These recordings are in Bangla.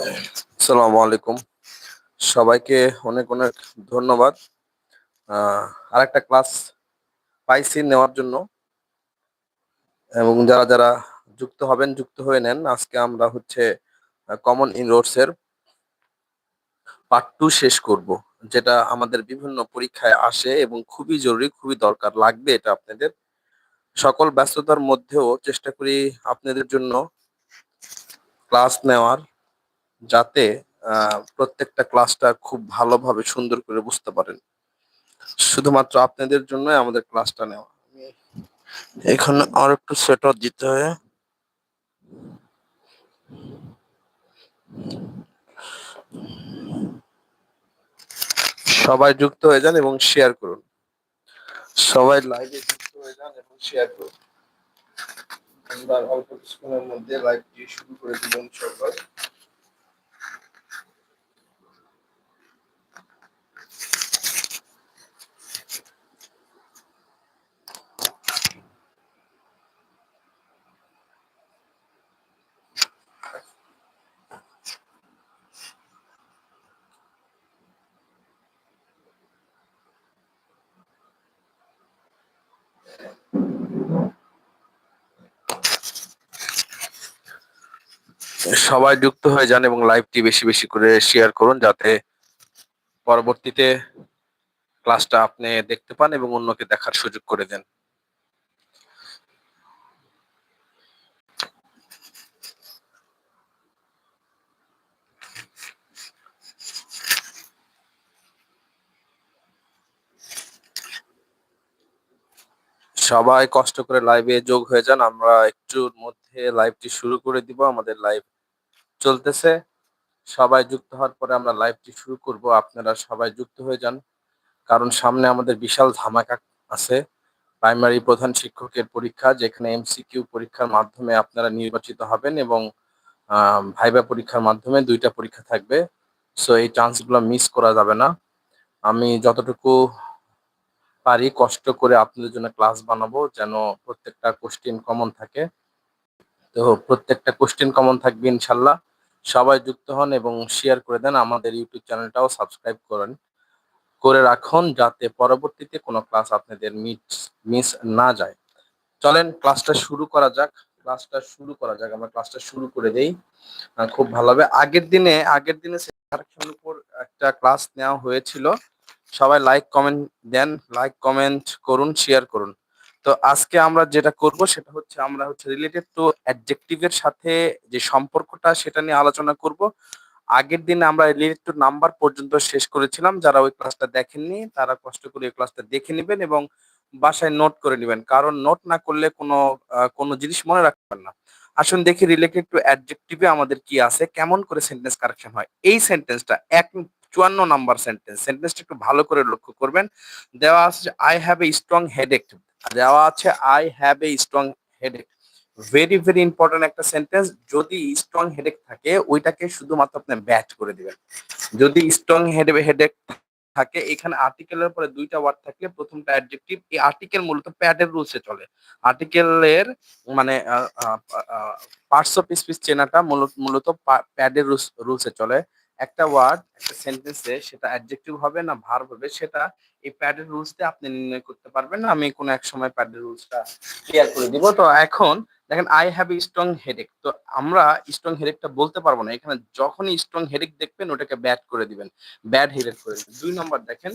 আসসালামু আলাইকুম সবাইকে অনেক অনেক ধন্যবাদ। আর একটা ক্লাস পাইছি নেওয়ার জন্য। এবং যারা যারা যুক্ত হবেন, যুক্ত হয়ে নেন, আজকে আমরা হচ্ছে কমন ইনরোডস এর পার্ট টু শেষ করব, যেটা আমাদের বিভিন্ন পরীক্ষায় আসে এবং খুবই জরুরি, খুবই দরকার লাগবে এটা আপনাদের। সকল ব্যস্ততার মধ্যেও চেষ্টা করি আপনাদের জন্য ক্লাস নেওয়ার। যাতে প্রত্যেকটা ক্লাসটা খুব ভালোভাবে সুন্দর করে বুঝতে পারেন। শুধুমাত্র আপনাদের জন্য আমাদের ক্লাসটা নেওয়া। এখানে আর একটু সেট দিতে হয় সবাই যুক্ত হয়ে যান এবং শেয়ার করুন। সবাই লাইভে যুক্ত হয়ে যান এবং শেয়ার করুন। আমরা অল্প কিছুক্ষণের মধ্যে লাইভটি শুরু করে দিব সবাই সবাই যুক্ত হয়ে যান এবং লাইভটি বেশি বেশি করে শেয়ার করুন যাতে পরবর্তীতে ক্লাসটা আপনি দেখতে পান এবং অন্যকে দেখার সুযোগ করে দেন। সবাই কষ্ট করে লাইভে যোগ হয়ে যান, আমরা একটুর মধ্যে লাইভটি শুরু করে দিব। আমাদের লাইভ চলতেছে। সবাই যুক্ত হওয়ার পরে আমরা লাইভটি শুরু করব। আপনারা সবাই যুক্ত হয়ে যান। কারণ সামনে আমাদের বিশাল ধামাকা আছে। প্রাইমারি প্রধান শিক্ষকের পরীক্ষা, যেখানে এমসিকিউ পরীক্ষার মাধ্যমে আপনারা নির্বাচিত হবেন এবং ভাইবা পরীক্ষার মাধ্যমে দুইটা পরীক্ষা থাকবে। সো এই চান্সগুলো মিস করা যাবে না। আমি যতটুকু পারি কষ্ট করে আপনাদের জন্য ক্লাস বানাবো যেন প্রত্যেকটা কোশ্চেন কমন থাকে। তো প্রত্যেকটা কোশ্চেন কমন থাকবে ইনশাল্লাহ। সবাই যুক্ত হন এবং শেয়ার করে দেন, আমাদের ইউটিউব চ্যানেলটাও সাবস্ক্রাইব করেন, করে রাখুন যাতে পরবর্তীতে কোনো ক্লাস আপনাদের মিস মিস না যায়। চলেন ক্লাসটা শুরু করা যাক ক্লাসটা শুরু করা যাক, আমরা ক্লাসটা শুরু করে দেই। খুব ভালো হবে। আগের দিনে আগের দিনে উপর একটা ক্লাস নেওয়া হয়েছিল। সবাই লাইক কমেন্ট দেন লাইক কমেন্ট করুন শেয়ার করুন। তো আজকে আমরা যেটা করব সেটা হচ্ছে আমরা হচ্ছে রিলেটেড টু অ্যাডজেক্টিভের সাথে যে সম্পর্কটা সেটা নিয়ে আলোচনা করব। আগের দিন আমরা রিলেটেড টু নাম্বার পর্যন্ত শেষ করেছিলাম। যারা ওই ক্লাসটা দেখেননি, তারা কষ্ট করে ওই ক্লাসটা দেখে নেবেন এবং বাসায় নোট করে নেবেন। কারণ নোট না করলে কোনো কোনো জিনিস মনে রাখবেন না। আসুন দেখি রিলেটেড টু অ্যাডজেক্টিভে আমাদের কি আছে? কেমন করে সেন্টেন্স কারেকশন হয়? এই সেন্টেন্সটা এক চুয়ান্ন নাম্বার সেন্টেন্স সেন্টেন্সটা একটু ভালো করে লক্ষ্য করবেন। দেওয়া আছে I have a strong headache দেওয়া আছে I have a strong headache very very important একটা সেন্টেন্স যদি স্ট্রং হেডেক থাকে, ওইটাকে শুধুমাত্র আপনি ব্যাচ করে দিবেন। যদি স্ট্রং হেডে হেডেক থাকে, এখানে আর্টিকেলের পরে দুইটা ওয়ার্ড থাকলে প্রথমটা অ্যাডজেক্টিভ এই আর্টিকেল মূলত প্যাডের রুলসে চলে। আর্টিকেলের মানে পার্টস অফ স্পিচ চেনাটা মূলত মূলত প্যাডের রুলসে চলে। একটা ওয়ার্ড একটা সেন্টেন্সে সেটা অ্যাডজেক্টিভ হবে না ভার্ব হবে, সেটা এই প্যাডের রুলস দিয়ে আপনি নির্ণয় করতে পারবেন। আমি কোনো এক সময় প্যাডের রুলসটা ক্লিয়ার করে দিব। তো এখন দেখেন I have a strong headache তো আমরা স্ট্রং হেডেকটা বলতে পারব না। এখানে যখনই স্ট্রং হেডেক দেখবেন, ওটাকে ব্যাড করে দিবেন। ব্যাড হেডেক করে দিবেন। দুই নম্বর দেখেন,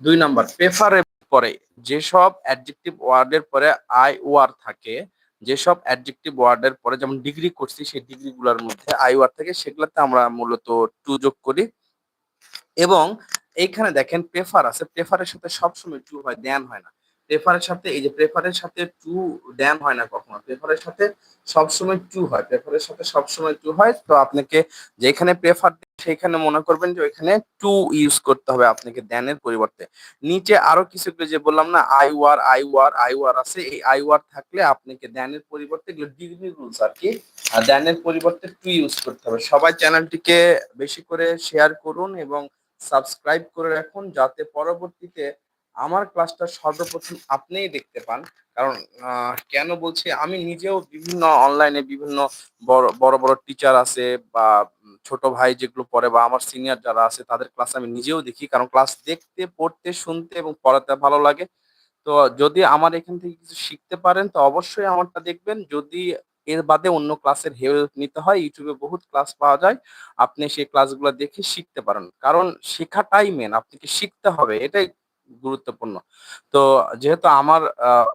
দুই নম্বর প্রেফারের পরে যেসব অ্যাডজেক্টিভ ওয়ার্ডের পরে আই ওয়ার থাকে যেসব অ্যাডজেক্টিভ ওয়ার্ডের পরে যেমন ডিগ্রি করছি, সেই ডিগ্রিগুলোর মধ্যে আই ওয়ার্ড থাকে, সেগুলোতে আমরা মূলত টু যোগ করি। এবং এইখানে দেখেন প্রেফার আছে প্রেফারের সাথে সবসময় টু হয়, দেন হয় না। প্রেফারের সাথে, এই যে প্রেফারের সাথে টু দেন হয় না কখনো। প্রেফারের সাথে সবসময় টু হয়। প্রেফারের সাথে সবসময় টু হয়। তো আপনাকে যেখানে প্রেফার সেখানে মনে করবেন যে ওইখানে টু ইউজ করতে হবে আপনাকে দেনের পরিবর্তে। নিচে আরও কিছু যে বললাম না I were I were I were আছে। এই আই ওয়ার থাকলে আপনাকে দেনের পরিবর্তে এগুলো ডিগ্রি রুলস আর কি, আর দেনের পরিবর্তে টু ইউজ করতে হবে। সবাই চ্যানেলটিকে বেশি করে শেয়ার করুন এবং সাবস্ক্রাইব করে রাখুন, যাতে পরবর্তীতে আমার ক্লাসটা সর্বপ্রথম আপনিই দেখতে পান। কারণ কেন বলছি, আমি নিজেও বিভিন্ন অনলাইনে বিভিন্ন বড় বড় বড় টিচার আছে বা ছোট ভাই যেগুলো পড়ে বা আমার সিনিয়র যারা আছে, তাদের ক্লাস আমি নিজেও দেখি। কারণ ক্লাস দেখতে, পড়তে, শুনতে এবং পড়াতে ভালো লাগে। তো যদি আমার এখান থেকে কিছু শিখতে পারেন, তো অবশ্যই আমারটা দেখবেন। যদি এর বাদে অন্য ক্লাসের হেল্প নিতে হয় ইউটিউবে বহুত ক্লাস পাওয়া যায়। আপনি সেই ক্লাসগুলো দেখে শিখতে পারেন। কারণ, শেখাটাই মেন আপনাকে শিখতে হবে। এটাই গুরুত্বপূর্ণ। তো যেহেতু আমার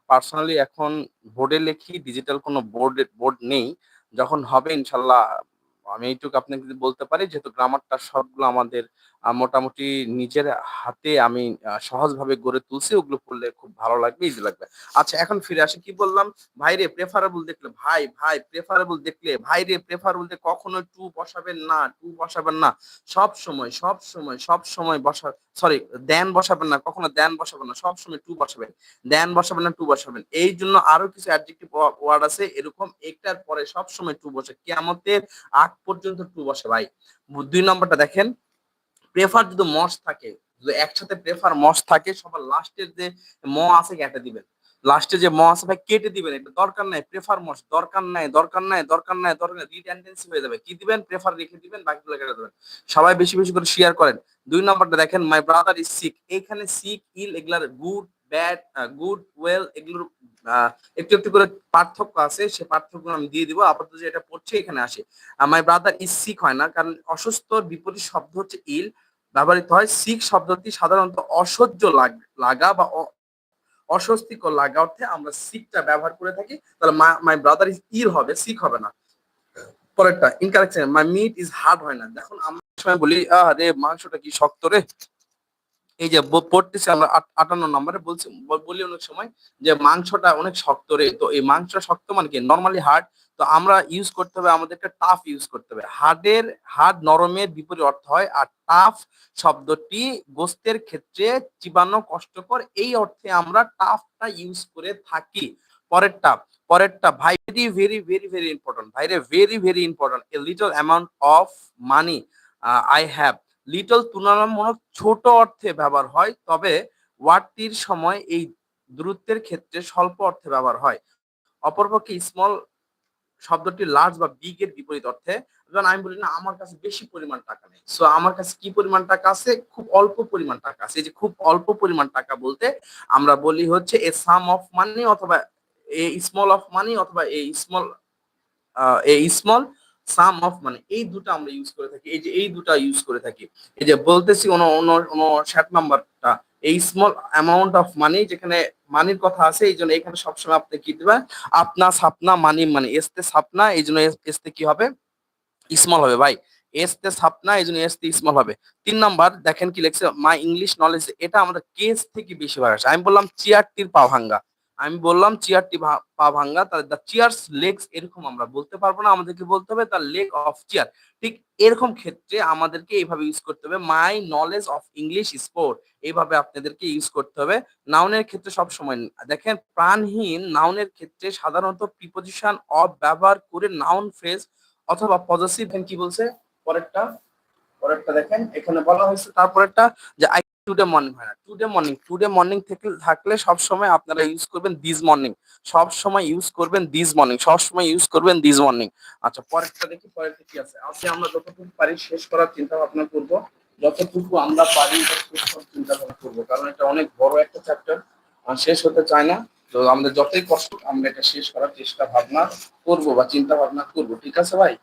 পার্সোনালি এখন বোর্ডে লেখি ডিজিটাল কোনো বোর্ড বোর্ড নেই, যখন হবে ইনশাল্লাহ, আমি এইটুকু আপনাকে বলতে পারি, যেহেতু গ্রামারটা সবগুলো আমাদের মোটামুটি নিজের হাতে আমি সহজভাবে গড়ে তুলছি, ওগুলো পড়লে খুব ভালো লাগবে ইজি লাগবে। আচ্ছা এখন ফিরে আসি, কি বললাম? ভাই রে প্রেফারেবল দেখলে, ভাই ভাই প্রেফারেবল দেখলে, ভাই রে প্রেফারেবল কখনো টু বসাবেন না টু বসাবেন না, সব সময় সব সময় সব সময় বসা সরি দেন বসাবেন না, কখনো দেন বসাবেন না, সব সময় টু বসাবেন দেন বসাবেন না টু বসাবেন। এই জন্য আরও কিছু অ্যাডজেক্টিভ ওয়ার্ড আছে, এরকম একটার পরে সব সময় টু বসে কেমতের আগ পর্যন্ত টু বসে, ভাই। দুই নম্বরটা দেখেন প্রেফার যদি মস থাকে, যদি একসাথে প্রেফার মস থাকে, সবার লাস্টের যে ম আছে কেটে দিবেন। লাস্টে যে ম আছে ভাই, কেটে দিবেন। এটা দরকার নাই প্রেফার মস দরকার নাই দরকার নাই দরকার নাই দরকার নাই রিটেন্ডেন্সি হয়ে যাবে। কি দিবেন? প্রেফার রেখে দিবেন, বাকিগুলো কেটে দেবেন। সবাই বেশি বেশি করে শেয়ার করেন। দুই নম্বরটা দেখেন মাই ব্রাদার ইজ সিক এইখানে সিক ইল এগুলার গুড ব্যাড গুড ওয়েল এগুলোর আহ, একটু একটু করে পার্থক্য আছে সে পার্থক্য আমি দিয়ে দিব। আপাতত যে এটা পড়ছে এখানে আসে। মাই ব্রাদার ইজ সিক হয় না কারণ অসুস্থ বিপরীত শব্দ হচ্ছে ইল ব্যবহৃত হয় সিক শব্দটি সাধারণত অসহ্য লাগ- বা অস্বস্তিকর লাগা অর্থে আমরা সিকটা ব্যবহার করে থাকি। তাহলে মাই ব্রাদার ইজ ইল হবে সিক হবে না। পরেরটা incorrection my meat is hard হয় না। দেখুন আমরা সময় বলি আরে মাংসটা কি শক্ত রে? এই যে পড়তেছি আমরা আট- আটান্ন নম্বরে বলছি বলি অনেক সময় যে মাংসটা অনেক শক্ত রে। তো এই মাংসটা শক্ত মানে কি? নর্মালি হার্ড তো আমরা ইউজ করতে হবে, আমাদেরকে টাফ ইউজ করতে হবে। হার্ডের হার্ড নরমের বিপরীত অর্থ হয়, আর টাফ শব্দটি গোস্তের ক্ষেত্রে চিবানো কষ্টকর, এই অর্থে আমরা টাফটা ইউজ করে থাকি। পরেরটা পরেরটা ভাই very very very very important ভাইরে very very important a little amount of money I have little তুলনামূলক ছোট অর্থে ব্যবহার হয়, তবে ওয়ার্ডটির সময় এই দূরত্বের ক্ষেত্রে স্বল্প অর্থে ব্যবহার হয়। অপরপক্ষে স্মল শব্দটি লার্জ বা বিগ এর বিপরীত অর্থে। যেমন আমি বলি না, আমার কাছে বেশি পরিমাণ টাকা নেই। সো আমার কাছে কি পরিমাণ টাকা আছে? খুব অল্প পরিমাণ টাকা আছে। এই যে খুব অল্প পরিমাণ টাকা বলতে আমরা বলি হচ্ছে এ সাম অফ মানি অথবা এ স্মল অফ মানি অথবা a small a small sum of মানে এই দুটো আমরা ইউজ করে থাকি, এই যে এই দুটো ইউজ করে থাকি। এই যে বলতেছি ষাট নাম্বারটা এই স্মল অ্যামাউন্ট অফ মানি যেখানে মানির কথা আছে, এই জন্য এখানে সবসময় আপনি কি দিবেন? আপনা সাপনা মানি মানে এসতে সাপনা, এই জন্য এসতে কি হবে? স্মল হবে ভাই। এসতে সাপনা, এই জন্য এসতে স্মল হবে। তিন নাম্বার দেখেন কি লেখছে মাই ইংলিশ নলেজ এটা আমাদের কেস থেকে বেশি বার আসে আমি বললাম চেয়ারটির পা ভাঙ্গা। আমি বললাম চেয়ারটি পা ভাঙ্গা, তাহলে দ্য চেয়ার্স লেগস এরকম আমরা বলতে পারব না, আমাদেরকে বলতে হবে তার লেগ অফ চেয়ার ঠিক এরকম ক্ষেত্রে আমাদেরকে এইভাবে ইউজ করতে হবে my knowledge of English sport এইভাবে আপনাদেরকে ইউজ করতে হবে। নাউনের ক্ষেত্রে সব সময় দেখেন, প্রাণহীন নাউনের ক্ষেত্রে সাধারণত প্রিপোজিশন অফ ব্যবহার করে নাউন ফ্রেজ অথবা পজিটিভ কি বলছে? পরেরটা পরেরটা দেখেন, এখানে বলা হয়েছে, তারপরেরটা যে টুডে মর্নিং হয় না টুডে মর্নিং টুডে মর্নিং থেকে থাকলে সব সময় আপনারা ইউজ করবেন দিস মর্নিং সব সময় ইউজ করবেন দিস মর্নিং সব সময় ইউজ করবেন দিস মর্নিং আচ্ছা পরেরটা দেখি, পরেরটা কি আছে? আজকে আমরা যতটুকু পারি শেষ করার চিন্তা ভাবনা করব, যতটুকু আমরা পারি চিন্তা ভাবনা করব, কারণ এটা অনেক বড় একটা চ্যাপ্টার শেষ হতে চায় না। তো আমাদের যতই কষ্ট, আমরা এটা শেষ করার চেষ্টা ভাবনা করব বা চিন্তা ভাবনা করব, ঠিক আছে ভাই?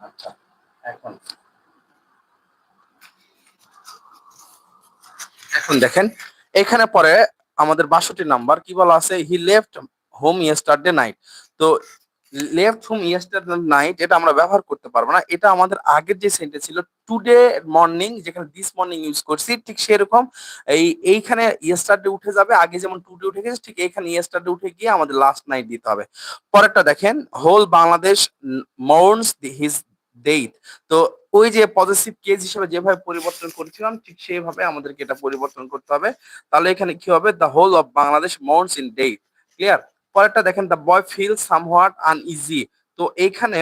আচ্ছা এখন। এখন দেখেন, এখানে পরে আমাদের বাষট্টি নাম্বার, কি বলা আছে? He left home yesterday night তো লেফট হোম ইয়েস্টারডে নাইট এটা আমরা ব্যবহার করতে পারব না। এটা আমাদের আগের যে সেন্টেন্স ছিল টুডে মর্নিং যেখানে দিস মর্নিং ইউজ করছি, ঠিক সেরকম এই, এইখানে ইয়েস্টারডে উঠে যাবে, আগে যেমন টুডে উঠে গেছে, ঠিক এইখানে ইয়েস্টারডে উঠে গিয়ে আমাদের লাস্ট নাইট দিতে হবে। পরেরটা দেখেন whole Bangladesh mourns his death তো ওই যে পজিটিভ কেস হিসেবে যেভাবে পরিবর্তন করেছিলাম, ঠিক সেইভাবে আমাদেরকে এটা পরিবর্তন করতে হবে। তাহলে এখানে কি হবে? The whole of Bangladesh mourns in death clear পরেরটা দেখেন the boy feel somewhat uneasy তো এইখানে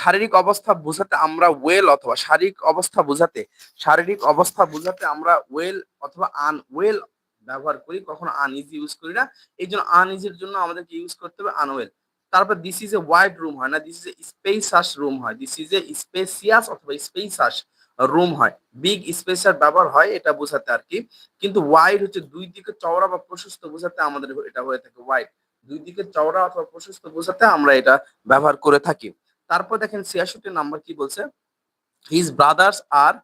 শারীরিক অবস্থা বোঝাতে আমরা ওয়েল অথবা শারীরিক অবস্থা বোঝাতে, শারীরিক অবস্থা বোঝাতে আমরা ওয়েল অথবা আন ওয়েল ব্যবহার করি, কখনো আনইজি ইউজ করি না। এই জন্য আনইজির জন্য আমাদেরকে ইউজ করতে হবে আনওয়েল তারপর this is a wide room হয় না this is a spacious room হয়। দিস ইজ এ স্পেসিয়াস অথবা স্পেসাস রুম হয়। বিগ স্পেসার ব্যবহার হয় এটা বোঝাতে আর কি। কিন্তু ওয়াইড হচ্ছে দুই দিকে চওড়া বা প্রশস্ত বোঝাতে আমাদের এটা হয়ে থাকে ওয়াইড দুই দিকে চওড়া অথবা প্রশস্ত বোঝাতে আমরা এটা ব্যবহার করে থাকি। তারপর দেখেন ছিয়াষট্টি নাম্বার কি বলছে? His brothers are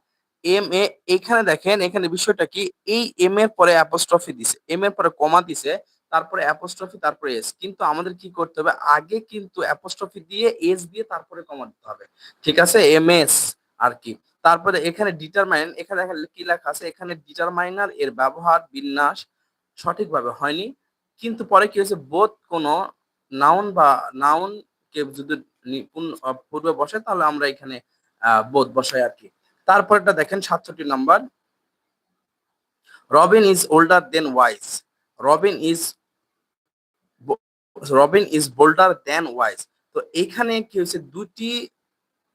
M A এখানে দেখেন, এখানে বিষয়টা কি? এই এম এর পরে অ্যাপোস্ট্রফি দিছে। এম এর পরে কমা দিছে। তারপরে অ্যাপোস্ট্রফি তারপরে এস কিন্তু আমাদের কি করতে হবে? আগে কিন্তু অ্যাপোস্ট্রফি দিয়ে এস দিয়ে তারপরে কমা দিতে হবে। ঠিক আছে? এম এস আর কি। তারপরে এখানে ডিটারমাইন এখানে দেখেন কি লেখা আছে? এখানে ডিটারমাইনার এর ব্যবহার বিন্যাস সঠিকভাবে হয়নি। কিন্তু পরে কি হয়েছে? বোধ কোন নাউন বা নাউন কে যদি পূর্বে বসে, তাহলে আমরা এখানে বোধ বসাই আর কি। তারপরটা দেখেন সাতষট্টি number Robin is older than wise Robin is Robin is bolder than wise তো এখানে কি হয়েছে? দুটি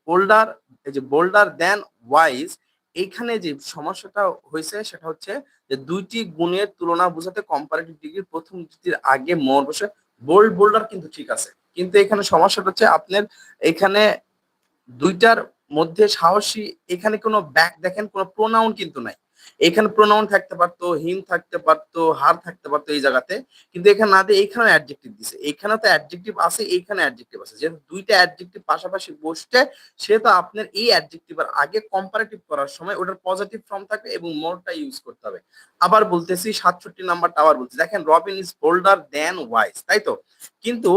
বোল্ডার এই যে বোল্ডার দেন ওয়াইজ এইখানে যে সমস্যাটা হয়েছে সেটা হচ্ছে যে দুইটি গুণের তুলনা বোঝাতে কম্পারেটিভ ডিগ্রির প্রথম ডিগ্রির আগে মোর বসে বোল্ড বোল্ডার কিন্তু ঠিক আছে। কিন্তু এখানে সমস্যাটা হচ্ছে আপনার এখানে দুইটার মধ্যে সাহসী, এখানে কোনো ব্যাক দেখেন, কোনো প্রোনাউন কিন্তু নাই। এখানে প্রোনাউন থাকতে পারতো হিম থাকতে পারতো হার থাকতে পারতো এই জায়গাতে। কিন্তু এখানে না দিয়ে এইখানে অ্যাডজেক্টিভ দিছে। এইখানে তো অ্যাডজেক্টিভ আছে এখানে অ্যাডজেক্টিভ আছে। যেহেতু দুইটা অ্যাডজেক্টিভ পাশাপাশি বসছে, সেহেতু আপনার এই অ্যাডজেক্টিভের আগে কম্পারেটিভ করার সময় ওটার পজিটিভ ফর্ম থাকবে এবং মোরটা ইউজ করতে হবে। আবার বলতেছি, সাতষট্টি নাম্বারটা আবার বলছি দেখেন Robin is bolder than wise তাই তো? কিন্তু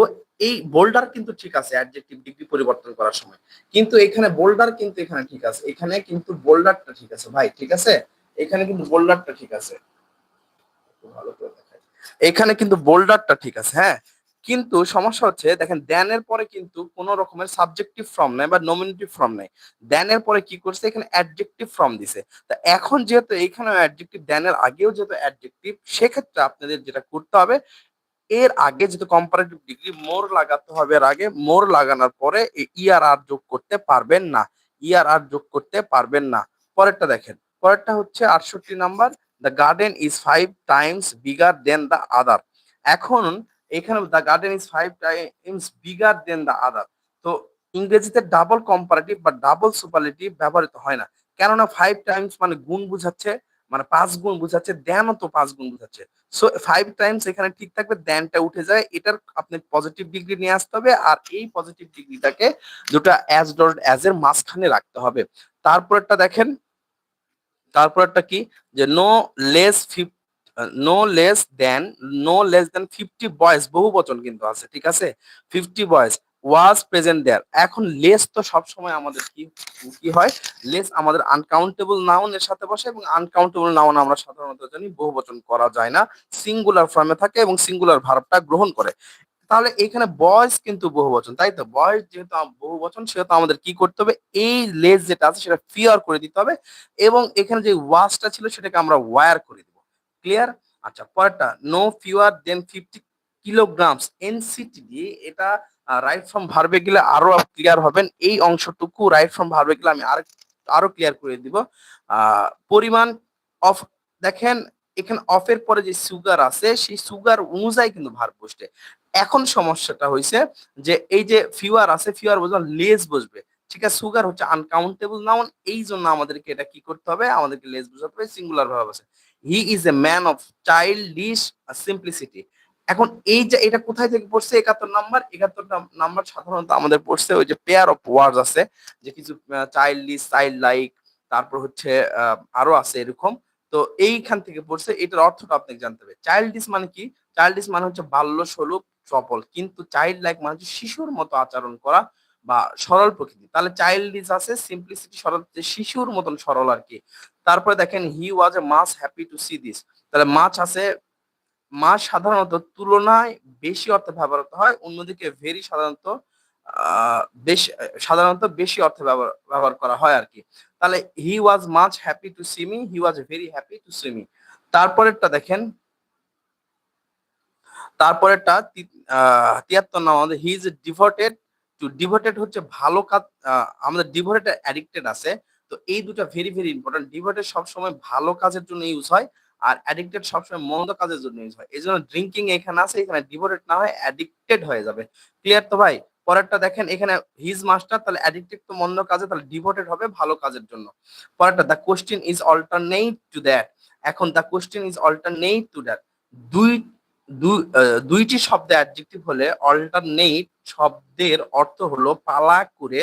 এই বোল্ডার কিন্তু ঠিক আছে অ্যাডজেক্টিভ ডিগ্রি পরিবর্তন করার সময়। কিন্তু এখানে বোল্ডার কিন্তু এখানে ঠিক আছে। এখানে কিন্তু বোল্ডারটা ঠিক আছে। ভাই, ঠিক আছে? এখানে কিন্তু বোল্ডারটা ঠিক আছে। এখানে কিন্তু বোল্ডারটা ঠিক আছে হ্যাঁ। কিন্তু সমস্যা হচ্ছে, দেখেন দ্যানের পরে কিন্তু কোনো রকমের সাবজেক্টিভ ফর্ম নাই বা নমিনেটিভ ফর্ম নাই। দ্যানের পরে কি করছে? এখানে অ্যাডজেক্টিভ ফর্ম দিছে। তা এখন যেহেতু এখানে অ্যাডজেক্টিভ দ্যানের আগেও যেহেতু অ্যাডজেক্টিভ সেক্ষেত্রে আপনাদের যেটা করতে হবে, এর আগে যেহেতু কম্পারেটিভ ডিগ্রি মোর লাগাতে হবে এর আগে, মোর লাগানোর পরে ইয়ার আর যোগ করতে পারবেন না। ইয়ার আর যোগ করতে পারবেন না। পরেরটা দেখেন। পরেরটা হচ্ছে আটষট্টি number the garden is five times bigger than the other এখন এখানে the garden is five times bigger than the other তো ইংরেজিতে ডাবল কম্পারেটিভ বা ডাবল সুপারলেটিভ ব্যবহৃত হয় না। কেননা ফাইভ টাইমস মানে গুণ বুঝাচ্ছে মানে পাঁচ গুণ বুঝাচ্ছে দেনও তো পাঁচ গুণ বুঝাচ্ছে। সো ফাইভ টাইমস এখানে ঠিক থাকবে দেনটা উঠে যায়, এটার আপনি পজিটিভ ডিগ্রি নিয়ে আসতে হবে, আর এই পজিটিভ ডিগ্রিটাকে দুটা অ্যাজ ডট অ্যাজ এর মাঝখানে রাখতে হবে। তারপরটা দেখেন তারপরটা কি? যে no less no less than no less than fifty boys বহু বচন কিন্তু আছে, ঠিক আছে? ফিফটি বয়েস ওয়াজ প্রেজেন্ট দেয়ার এখন লেস তো সব সময় আমাদের কি কি হয়? লেস আমাদের আনকাউন্টেবল নাউন এর সাথে বসে এবং আনকাউন্টেবল নাউন আমরা সাধারণত জানি বহু বচন করা যায় না। সিঙ্গুলার ফর্মে থাকে এবং সিঙ্গুলার ভার্বটা গ্রহণ করে। তাহলে এখানে বয়েস কিন্তু বহু বচন, তাই তো? বয়স যেহেতু বহু বচন, সেহেতু আমাদের কি করতে হবে? এই লেস যেটা আছে, সেটা ফিয়ার করে দিতে হবে এবং এখানে যে ওয়াজটা ছিল, সেটাকে আমরা ওয়ার করে দিব। ক্লিয়ার আচ্ছা পরেরটা no fewer than fifty kilograms NCT এটা রাইট ফ্রম ভার্বে গেলে আরও ক্লিয়ার হবেন। এই অংশটুকু রাইট ফ্রম ভার্বে গেলে আমি আর আরও ক্লিয়ার করে দিব। পরিমাণ অফ দেখেন, এখানে অফের পরে যে সুগার আছে, সেই সুগার অনুযায়ী কিন্তু ভার বসবে এখন সমস্যাটা হয়েছে যে এই যে ফিওয়ার আছে ফিওয়ার বসবে লেজ বসবে। ঠিক আছে সুগার হচ্ছে আনকাউন্টেবল নাউন এই জন্য আমাদেরকে এটা কি করতে হবে? আমাদেরকে লেজ বোঝাতে হবে সিঙ্গুলার ভাবে আছে। He is a man of childish simplicity এখন এই যে এটা কোথায় থেকে পড়ছে? একাত্তর নাম্বার একাত্তর নাম্বার সাধারণত আমাদের পড়ছে ওই যে পেয়ার অফ ওয়ার্ডস আছে, যে কিছু চাইল্ডিশ চাইল্ড লাইক তারপর হচ্ছে আরও আছে এরকম। তো এইখান থেকে পড়ছে, এটার অর্থটা আপনাকে জানতে হবে। চাইল্ডিশ মানে কি? চাইল্ডিশ মানে হচ্ছে বাল্য স্বরূপ চপল কিন্তু চাইল্ড লাইক মানে শিশুর মতো আচরণ করা বা সরল প্রকৃতি। তাহলে চাইল্ডিশ আছে সিম্পলিসিটি সরল শিশুর মতন সরল আর কি। তারপরে দেখেন he was a much happy to see this তাহলে মাছ আছে মাছ সাধারণত তুলনায় বেশি অর্থে ব্যবহৃত হয়, অন্যদিকে ভেরি সাধারণত বেশি সাধারণত বেশি অর্থে ব্যবহার করা হয় আর কি। তাহলে he was much happy to see me he was very happy to see me তারপরেরটা দেখেন তারপরেরটা তিয়াত্তর নাম আমাদের he is devoted to devoted হচ্ছে ভালো কাজ আমাদের ডিভোটেড অ্যাডিক্টেড আছে। তো এই দুটো ভেরি ভেরি ইম্পর্টেন্ট ডিভোটেড সবসময় ভালো কাজের জন্য ইউজ হয় আর অ্যাডিক্টেড সবসময় মন্দ কাজের জন্য ইউজ হয়। এই জন্য ড্রিঙ্কিং এখানে আছে, এখানে ডিভোটেড না হয় অ্যাডিক্টেড হয়ে যাবে। ক্লিয়ার তো ভাই? পরেরটা দেখেন, এখানে হিজ মাস্টার তাহলে অ্যাডিক্টেড তো মন্দ কাজে, তাহলে ডিভোটেড হবে ভালো কাজের জন্য। পরেরটা the question is alternate to that এখন the question is alternate to that দুই দুইটি শব্দে অ্যাডজেক্টিভ হলে অল্টারনেট শব্দের অর্থ হলো পালা করে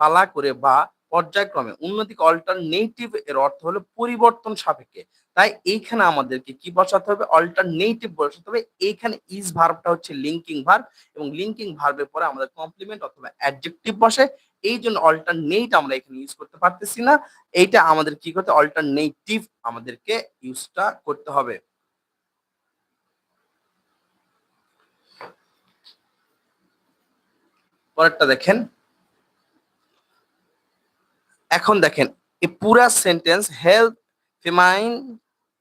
পালা করে বা পর্যায়ক্রমে। অন্যদিকে অল্টারনেটিভ এর অর্থ হলো পরিবর্তন সাপেক্ষে। তাই এইখানে আমাদেরকে কি বসাতে হবে? অল্টারনেটিভ বসাতে হবে। এইখানে ইজ ভার্বটা হচ্ছে লিঙ্কিং ভার্ব এবং লিঙ্কিং ভার্বের পরে আমাদের কমপ্লিমেন্ট অথবা অ্যাডজেক্টিভ বসে। এই জন্য অল্টারনেট আমরা এখানে ইউজ করতে পারতেছি না। এইটা আমাদের কি করতে অল্টারনেটিভ আমাদেরকে ইউজটা করতে হবে। পরেরটা দেখেন। এখন দেখেন, এই পুরা sentence help famine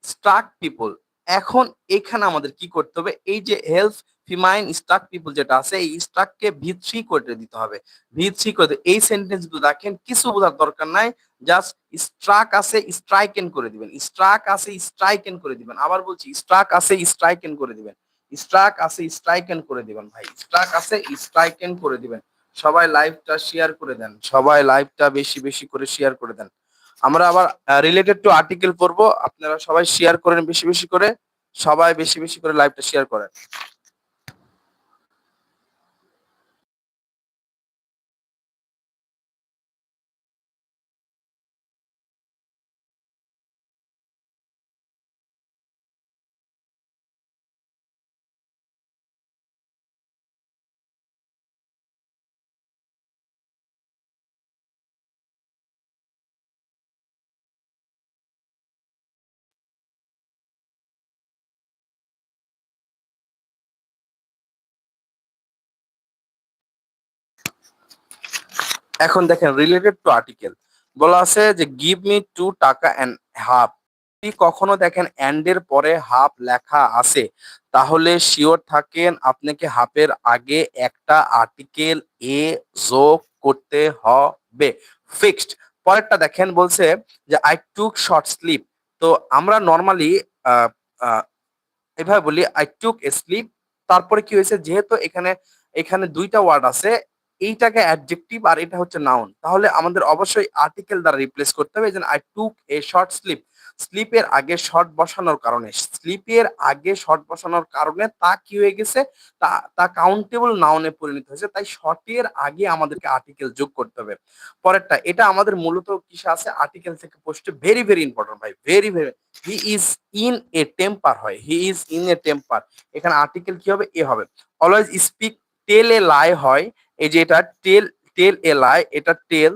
struck people এখন এখানে আমাদের কি করতে হবে? এই যে হেল্প ফিমাইন স্ট্রাক পিপল যেটা আছে, এই স্ট্রাককে ভি থ্রি করে দিতে হবে। ভি থ্রি করে এই সেন্টেন্সগুলো দেখেন, কিছু বোঝার দরকার নাই। জাস্ট স্ট্রাক আছে স্ট্রাইকেন করে দিবেন। স্ট্রাক আছে স্ট্রাইকেন করে দিবেন। আবার বলছি স্ট্রাক আছে স্ট্রাইকেন করে দিবেন। স্ট্রাক আছে স্ট্রাইকেন করে দিবেন ভাই। স্ট্রাক আছে স্ট্রাইকেন করে দিবেন। সবাই লাইভটা শেয়ার করে দেন। সবাই লাইভটা বেশি বেশি করে শেয়ার করে দেন। আমরা আবার রিলেটেড টু আর্টিকেল পড়ব। আপনারা সবাই শেয়ার করেন বেশি বেশি করে। সবাই বেশি বেশি করে লাইভটা শেয়ার করেন। এখন দেখেন রিলেটেড টু আর্টিকেল বলা আছে যে give me two taka and half যদি কখনো দেখেন অ্যান্ড এর পরে হাফ লেখা আছে, তাহলে শিওর থাকেন আপনাকে হাফের আগে একটা আর্টিকেল এ যোগ করতে হবে। ফিক্সড পরেরটা দেখেন বলছে যে আই টুক শর্ট স্লিপ তো আমরা নর্মালি এভাবে বলি আই টুক এ স্লিপ তারপরে কি হয়েছে, যেহেতু এখানে এখানে দুইটা ওয়ার্ড আছে এইটাকে অ্যাডজেক্টিভ আর এটা হচ্ছে নাউন তাহলে আমাদের অবশ্যই আর্টিকেল দ্বারা রিপ্লেস করতে হবে এই I took a short slip স্লিপের আগে শর্ট বসানোর কারণে। স্লিপের আগে শর্ট বসানোর কারণে তা কি হয়ে গেছে? তা তা কাউন্টেবল নাউনে পরিণত হয়েছে। তাই শর্টের আগে আমাদেরকে আর্টিকেল যোগ করতে হবে। পরেরটা, এটা আমাদের মূলত কিসে আছে? আর্টিকেল থেকে পোস্টে ভেরি ভেরি ইম্পর্টেন্ট ভাই। Very very he is in a temper হয়। He is in a temper এখানে আর্টিকেল কি হবে? এ হবে। অলওয়েজ স্পিক টেল লাই হয়। এই যে এটা টেল টেল এ লাই, এটা টেল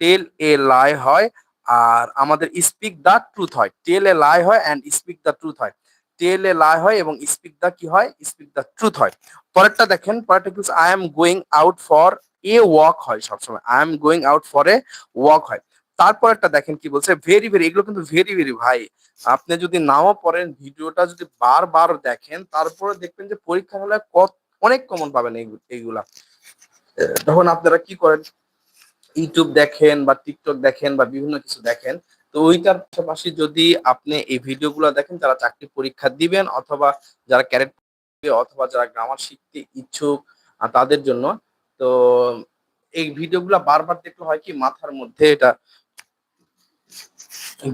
টেল এ লাই হয়, আর আমাদের স্পিক দা ট্রুথ হয়। টেল এ লাই হয় অ্যান্ড স্পিক দা ট্রুথ হয়। টেল এ লাই হয় এবং স্পিক দা কি হয়? স্পিক দা ট্রুথ হয়। পরেরটা দেখেন, পরেরটা কি I am going out for a walk হয় সবসময়। I am going out for a walk হয়। তারপরেরটা দেখেন কি বলছে? ভেরি ভেরি এগুলো কিন্তু ভেরি ভেরি ভাই। আপনি যদি নাও পড়েন, ভিডিওটা যদি বারবার দেখেন, তারপরে দেখবেন যে পরীক্ষা হলে কত অনেক কমন পাবেন এইগু- এইগুলা। তখন আপনারা কি করেন? ইউটিউব দেখেন বা টিকটক দেখেন বা বিভিন্ন কিছু দেখেন। তো ওইটার পাশাপাশি যদি আপনি এই ভিডিওগুলো দেখেন, যারা চাকরি পরীক্ষা দিবেন অথবা যারা ক্যারেট অথবা যারা গ্রামার শিখতে ইচ্ছুক তাদের জন্য, তো এই ভিডিওগুলো বারবার দেখলে হয় কি মাথার মধ্যে এটা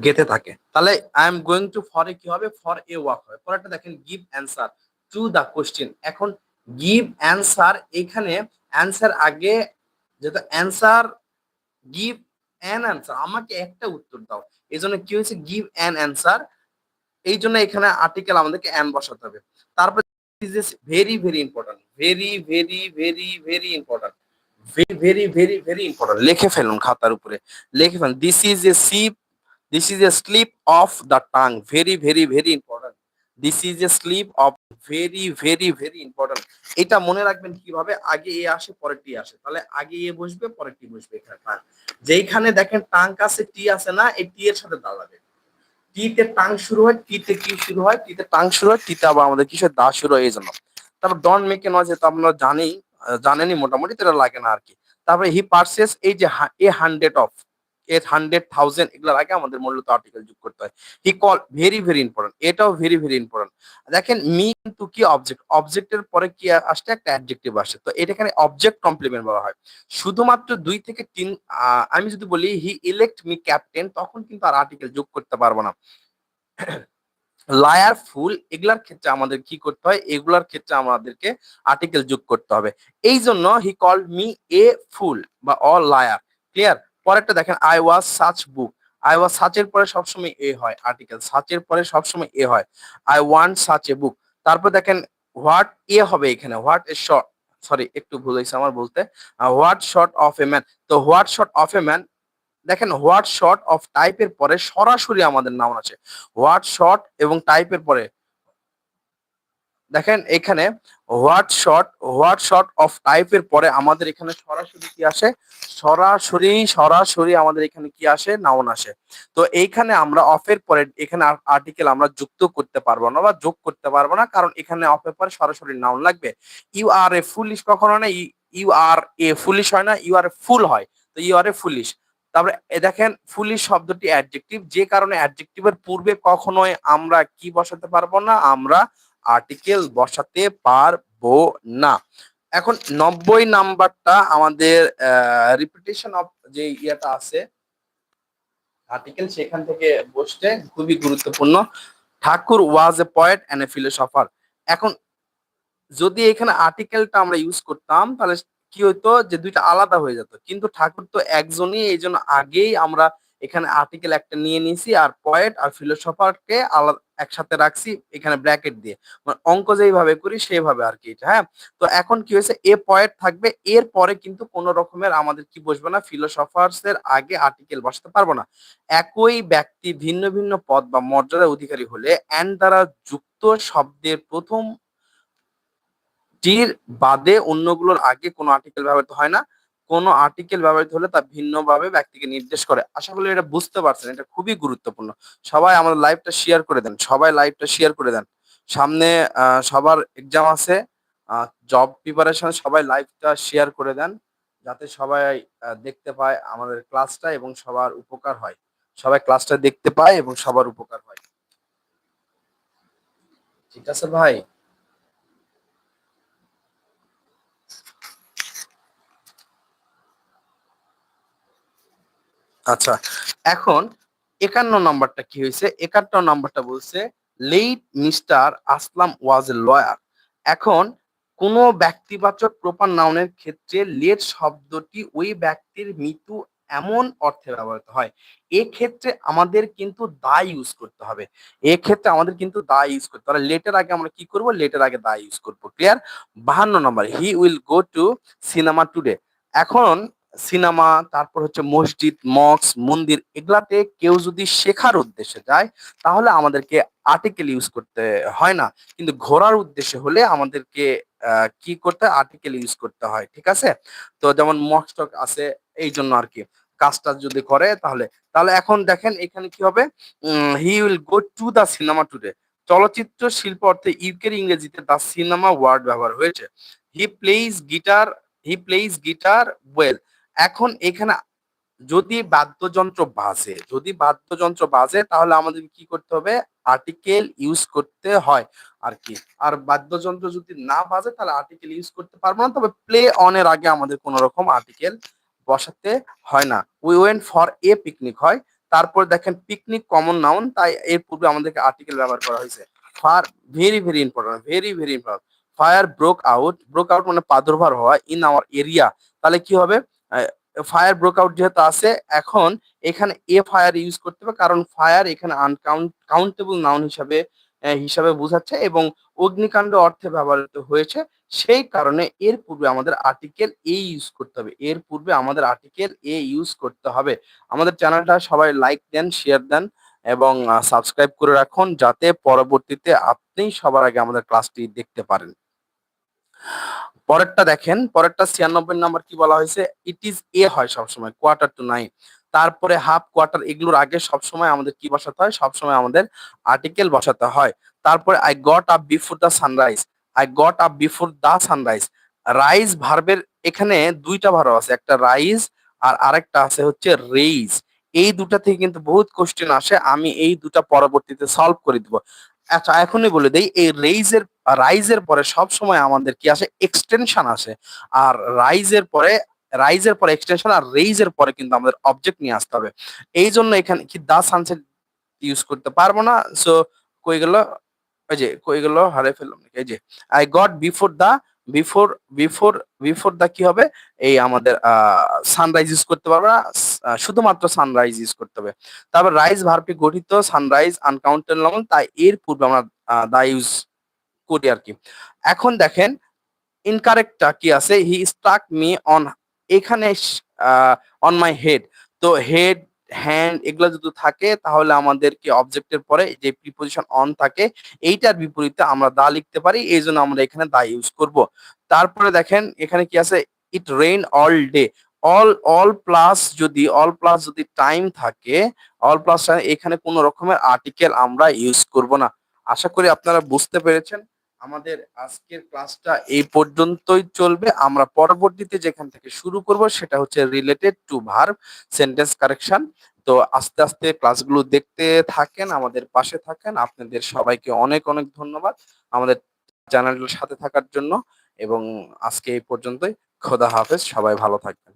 গেতে থাকে। তাহলে I am going to for a কি হবে? ফর এ ওয়াক হবে। পরেরটা দেখেন give answer to the question এখন গিভ অ্যান্সার এখানে অ্যান্সার আগে যেটা অ্যান্সার গিভ অ্যান অ্যান্সার আমাকে একটা উত্তর দাও। এই জন্য কি হয়েছে? গিভ অ্যান অ্যান্সার এই জন্য এখানে আর্টিকেল আমাদেরকে অ্যান বসাতে হবে। তারপর very very important very very very very important very very very very important লিখে ফেলুন খাতার উপরে, লিখে ফেলুন। This is a sip this is a slip of the tongue very very very important this is a slip of very very very important এটা মনে রাখবেন কীভাবে? আগে এ আসে পরে টি আসে। তাহলে আগে এ বসবে পরে টি বসবে এখানে। টাং যেইখানে দেখেন টাং আছে টি আছে না এই টি এর সাথে দাঁড়াবে। টি তে টাং শুরু হয় টি কি শুরু হয়? টি তে টাং শুরু হয় টি আবার আমাদের কিসের দা শুরু হয় এই জন্য তারপর ডন মেকে নয় যেহেতু আমরা জানি আহ, জানেনই মোটামুটি এটা লাগে না আর কি। তারপরে হি পার্সেস এই যে a hundred of. Eight hundred thousand এগুলোর আগে আমাদের মূলত আর্টিকেল যোগ করতে হয়। He call very very important এটাও ভেরি ভেরি ইম্পর্টেন্ট দেখেন মি কিন্তু কি অবজেক্ট অবজেক্টের পরে কি আসছে? একটা অ্যাডজেক্টিভ আসে তো এটা এখানে অবজেক্ট কমপ্লিমেন্ট বলা হয়। শুধুমাত্র দুই থেকে তিন আমি যদি বলি হি ইলেক্ট মি ক্যাপ্টেন তখন কিন্তু আর আর্টিকেল যোগ করতে পারব না। লায়ার ফুল এগুলার ক্ষেত্রে আমাদের কি করতে হয়? এগুলার ক্ষেত্রে আমাদেরকে আর্টিকেল যোগ করতে হবে। এই জন্য হি কল মি এ ফুল বা অ লায়ার ক্লিয়ার পরেরটা দেখেন I was such book I was সাচের পরে সবসময় এ হয় আর্টিকেল সাচের পরে সবসময় এ হয়। I want such a book তারপর দেখেন হোয়াট এ হবে এখানে? হোয়াট এ শর্ট সরি একটু ভুল হয়েছে আমার বলতে। What sort of a man তো what sort of a man দেখেন হোয়াট শর্ট অফ টাইপের পরে সরাসরি আমাদের নাউন আছে। হোয়াট শর্ট এবং টাইপের পরে দেখেন এখানে what sort what sort of টাইপের পরে আমাদের এখানে সরাসরি কি আসে? সরাসরি সরাসরি আমাদের এখানে কি আসে? নাউন আসে। তো এইখানে আমরা অফের পরে এখানে আর্টিকেল আমরা যুক্ত করতে পারব না বা যোগ করতে পারব না, কারণ এখানে অফের পরে সরাসরি নাউন লাগবে। ইউ আর এ ফুলিশ কখনো না ইউ আর এ ফুলিশ হয় না ইউ আর এ ফুল হয়। তো ইউ আর এ ফুলিশ তারপরে দেখেন ফুলিশ শব্দটি অ্যাডজেক্টিভ যে কারণে অ্যাডজেক্টিভের পূর্বে কখনোই আমরা কি বসাতে পারব না, আমরা আর্টিকেল বসাতে পারব না। এখন নব্বই নাম্বারটা আমাদের রিপিটেশন অফ যে ইয়েটা আছে আর্টিকেল সেখান থেকে বসতে খুবই গুরুত্বপূর্ণ। Thakur was a poet and a philosopher এখন যদি এখানে আর্টিকেলটা আমরা ইউজ করতাম, তাহলে কি হতো যে দুইটা আলাদা হয়ে যেত। কিন্তু ঠাকুর তো একজনই, এই জন্য আগেই আমরা এখানে আর্টিকেল একটা নিয়ে নিয়েছি, আর পয়েট আর ফিলোসফারকে আলাদা, একসাথে রাখছি এখানে ব্র্যাকেট দিয়ে। মানে অঙ্ক যেইভাবে করি সেভাবে আর কি এটা হ্যাঁ? তো এখন কি হয়েছে, এ পয়েন্ট থাকবে, এর পরে কিন্তু কোন রকমের আমাদের কি বসবে না ফিলোসফার্স এর আগে আর্টিকেল বসাতে পারব না। একই ব্যক্তি ভিন্ন ভিন্ন পদ বা মর্যাদার অধিকারী হলে অ্যান্ড দ্বারা যুক্ত শব্দের প্রথম টির বাদে অন্যগুলোর আগে কোনো আর্টিকেল ব্যবহৃত হয় না। কোনো আর্টিকেল ব্যবহৃত হলে তা ভিন্নভাবে ব্যক্তিকে নির্দেশ করে। আশা করি এটা বুঝতে পারছেন, এটা খুবই গুরুত্বপূর্ণ। সবাই আমাদের লাইভটা শেয়ার করে দেন, সবাই লাইভটা শেয়ার করে দেন। সামনে সবার এক্সাম আছে জব প্রিপারেশন সবাই লাইভটা শেয়ার করে দেন, যাতে সবাই দেখতে পায় আমাদের ক্লাসটা এবং সবার উপকার হয়। সবাই ক্লাসটা দেখতে পায় এবং সবার উপকার হয়। ঠিক আছে ভাই? আচ্ছা এখন একান্ন নাম্বারটা কি হয়েছে? একান্ন নাম্বারটা বলছে late Mister Aslam was a lawyer. এখন কোন ব্যক্তিবাচক প্রপার নাউনের ক্ষেত্রে লেট শব্দটি ওই ব্যক্তির মৃত্যু এমন অর্থে ব্যবহৃত হয়। এক্ষেত্রে আমাদের কিন্তু দা ইউজ করতে হবে। এক্ষেত্রে আমাদের কিন্তু দা ইউজ করতে হবে। লেটের আগে আমরা কি করব? লেটের আগে দা ইউজ করব। ক্লিয়ার? বাহান্ন number. He will go to cinema today. এখন সিনেমা, তারপর হচ্ছে মসজিদ মক্স মন্দির, এগুলাতে কেউ যদি শেখার উদ্দেশ্যে যায়, তাহলে আমাদেরকে আর্টিকেল ইউজ করতে হয় না। কিন্তু ঘোরার উদ্দেশ্যে হলে আমাদেরকে কি করতে আর্টিকেল ইউজ করতে হয়, ঠিক আছে? তো যেমন মক্সটক আছে, এই জন্য আর কি। কাজটা যদি করে, তাহলে। তাহলে এখন দেখেন, এখানে কি হবে? He will go to the cinema today চলচ্চিত্র শিল্প অর্থে ইউকের ইংরেজিতে দা সিনেমা ওয়ার্ড ব্যবহার হয়েছে। He plays guitar he plays guitar well এখন এখানে যদি বাদ্যযন্ত্র বাজে, যদি বাদ্যযন্ত্র বাজে, তাহলে আমাদের কি করতে হবে? আর্টিকেল ইউজ করতে হয় আর কি। আর বাদ্যযন্ত্র যদি না বাজে, তাহলে আর্টিকেল ইউজ করতে পারব না। তবে প্লে অন এর আগে আমাদের কোন রকম আর্টিকেল বসাতে হয় না। We went for a picnic হয়। তারপর দেখেন পিকনিক কমন নাউন তাই এর পূর্বে আমাদেরকে আর্টিকেল ব্যবহার করা হয়েছে। Far very very important very very important fire broke out broke out মানে প্রাদুর্ভাব হওয়া ইন আওয়ার এরিয়া তাহলে কি হবে? ফায়ার ব্রোক আউট যেহেতু আছে, এখন এখানে এ ফায়ার ইউজ করতে হবে, কারণ ফায়ার এখানে আনকাউন্ট কাউন্টেবল নাউন হিসাবে হিসাবে বোঝাচ্ছে এবং অগ্নিকাণ্ড অর্থে ব্যবহৃত হয়েছে। সেই কারণে এর পূর্বে আমাদের আর্টিকেল এ ইউজ করতে হবে। এর পূর্বে আমাদের আর্টিকেল এ ইউজ করতে হবে। আমাদের চ্যানেলটা সবাই লাইক দেন শেয়ার দেন এবং সাবস্ক্রাইব করে রাখুন, যাতে পরবর্তীতে আপনি সবার আগে আমাদের ক্লাসটি দেখতে পারেন। পরেরটা দেখেন, পরেরটা ছিয়ানব্বই নাম্বার কি বলা হয়েছে? ইট ইজ এ হয় সবসময় কোয়ার্টার টু নাইন তারপরে হাফ কোয়ার্টার এগুলোর আগে সবসময় আমাদের কি বসাতে হয়? সবসময় আমাদের আর্টিকেল বসাতে হয়। তারপরে I got up before the sunrise I got up before the sunrise rise ভার্বের এখানে দুইটা ভার্ব আছে, একটা রাইজ আর আরেকটা আছে হচ্ছে রেইজ এই দুটা থেকে কিন্তু বহুত কোশ্চেন আসে, আমি এই দুটা পরবর্তীতে সলভ করে দিব। আচ্ছা এখনই বলে দেই, এই রেইজের রাইজের পরে সব সময় আমাদের কি আসে? এক্সটেনশন আসে। আর রাইজের পরে রাইজের পরে এক্সটেনশন আর রেইজের পরে কিন্তু আমাদের অবজেক্ট নিয়ে আসতে হবে। এই জন্য এখানে কি দা সানসেট ইউজ করতে পারব না। সো কই গেল? ওই যে, কই গেল? হারে ফেললাম? এই যে I got before the before before before the কি হবে? এই আমাদের সানরাইজ ইউজ করতে পারব না। শুধুমাত্র সানরাইজ ইউজ করতে হবে। তারপর রাইজ ভার্বটি গঠিত সানরাইজ আনকাউন্টেবল তাই এর পূর্বে আমরা দা ইউজ করি আর কি এখন দেখেন ইনকারেক্টটা কি আছে? হি স্টাক মি অন এখানে অন মাই হেড তো হেড হ্যান্ড এগুলো যদি থাকে, তাহলে আমাদেরকে অবজেক্টের পরে যে প্রিপোজিশন অন থাকে, এইটার বিপরীতে আমরা দা লিখতে পারি এই জন্য আমরা এখানে দা ইউজ করব। তারপরে দেখেন, এখানে কি আছে? It rain all day all all plus যদি অল প্লাস যদি টাইম থাকে অল প্লাস এখানে কোনো রকমের আর্টিকেল আমরা ইউজ করব না। আশা করি আপনারা বুঝতে পেরেছেন। আমাদের আজকের ক্লাসটা এই পর্যন্তই চলবে। আমরা পরবর্তীতে যেখান থেকে শুরু করব সেটা হচ্ছে related to verb sentence correction তো আস্তে আস্তে ক্লাসগুলো দেখতে থাকেন, আমাদের পাশে থাকেন। আপনাদের সবাইকে অনেক অনেক ধন্যবাদ আমাদের চ্যানেলের সাথে থাকার জন্য। এবং আজকে এই পর্যন্তই। খোদা হাফেজ, সবাই ভালো থাকবেন।